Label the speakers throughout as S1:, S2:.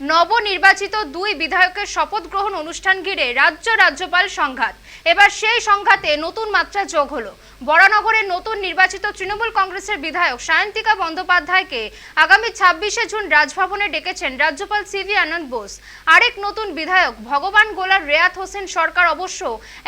S1: নবনির্বাচিত দুই বিধায়কের শপথ গ্রহণ অনুষ্ঠান ঘিরে রাজ্য রাজ্যপাল সংঘাত। এবার সেই সংঘাতে নতুন মাত্রা যোগ হলো। বরানগরের নতুন নির্বাচিত তৃণমূল কংগ্রেসের বিধায়ক সায়ন্তিকা বন্দ্যোপাধ্যায়কে আগামী ছাব্বিশে জুন রাজভবনে ডেকেছেন রাজ্যপাল সিভি আনন্দ বোস। আরেক নতুন বিধায়ক ভগবান গোলার রেয়াত হোসেন সরকার অবশ্য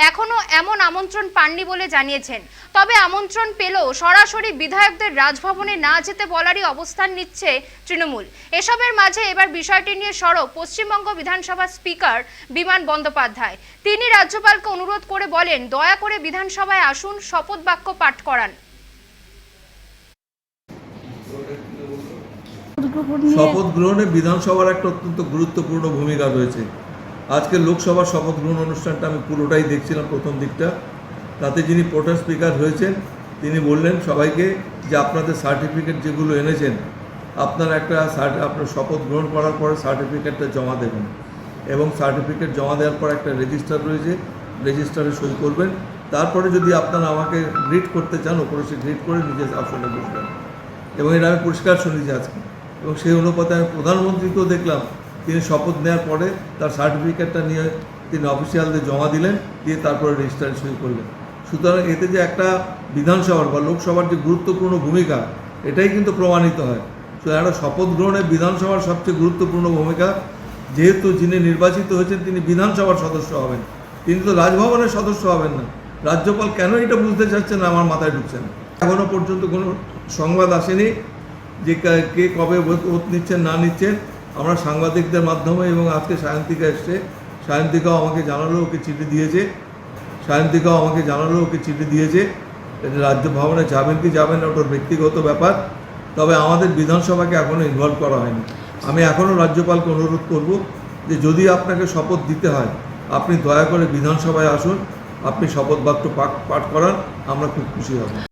S1: এখনও এমন আমন্ত্রণ পাননি বলে জানিয়েছেন। তবে আমন্ত্রণ পেলেও সরাসরি বিধায়কদের রাজভবনে না যেতে বলারই অবস্থান নিচ্ছে তৃণমূল। এসবের মাঝে এবার বিষয়টি নিয়ে সরব পশ্চিমবঙ্গ বিধানসভার স্পিকার বিমান বন্দ্যোপাধ্যায়। তিনি রাজ্যপালকে অনুরোধ করে বলেন, দয়া করে বিধানসভায় আসুন, শপথ বাক্য পাঠ করান।
S2: শপথ গ্রহণে বিধানসভার একটা অত্যন্ত গুরুত্বপূর্ণ ভূমিকা রয়েছে। আজকে লোকসভার শপথ গ্রহণ অনুষ্ঠানটা আমি পুরোটাই দেখছিলাম প্রথম দিকটা। তাতে যিনি প্রোটেন স্পিকার হয়েছেন, তিনি বললেন সবাইকে যে আপনাদের সার্টিফিকেট যেগুলো এনেছেন, আপনার একটা আপনার শপথ গ্রহণ করার পরে সার্টিফিকেটটা জমা দেবেন। এবং সার্টিফিকেট জমা দেওয়ার পর একটা রেজিস্টার রয়েছে রেজিস্টারে সই করবেন। তারপরে যদি আপনারা আমাকে গ্রিট করতে চান, ওপরে সে গ্রিট করে নিজের আসনে বসবেন। এবং এটা আমি পরিষ্কার শুনেছি আজকে। এবং সেই অনুপাতে আমি প্রধানমন্ত্রীকেও দেখলাম, তিনি শপথ নেওয়ার পরে তার সার্টিফিকেটটা নিয়ে তিনি অফিসিয়ালদের জমা দিলেন, দিয়ে তারপরে রেজিস্টারে সই করলেন। সুতরাং এতে যে একটা বিধানসভার বা লোকসভার যে গুরুত্বপূর্ণ ভূমিকা, এটাই কিন্তু প্রমাণিত হয়। তো একটা শপথ গ্রহণে বিধানসভার সবচেয়ে গুরুত্বপূর্ণ ভূমিকা, যেহেতু যিনি নির্বাচিত হয়েছেন, তিনি বিধানসভার সদস্য হবেন। তিনি তো রাজভবনের সদস্য হবেন না। রাজ্যপাল কেন এটা বুঝতে চাচ্ছেন আমার মাথায় ঢুকছে না। এখনও পর্যন্ত কোনো সংবাদ আসেনি যে কে কবে ওত নিচ্ছেন, না নিচ্ছেন। আমরা সাংবাদিকদের মাধ্যমে এবং আজকে সায়ন্তিকা এসছে। সায়ন্তিকাও আমাকে জানালো, ওকে চিঠি দিয়েছে। সায়ন্তিকাও আমাকে জানালো, ওকে চিঠি দিয়েছে। রাজ্য ভবনে যাবেন কি যাবেন না ওটার ব্যক্তিগত ব্যাপার। তবে আমাদের বিধানসভাকে এখনও ইনভলভ করা হয়নি। আমি এখনও রাজ্যপালকে অনুরোধ করব যে যদি আপনাকে শপথ দিতে হয় আপনি দয়া করে বিধানসভায় আসুন আপনি শপথ বাক্য পাঠ করান আমরা খুব খুশি হব।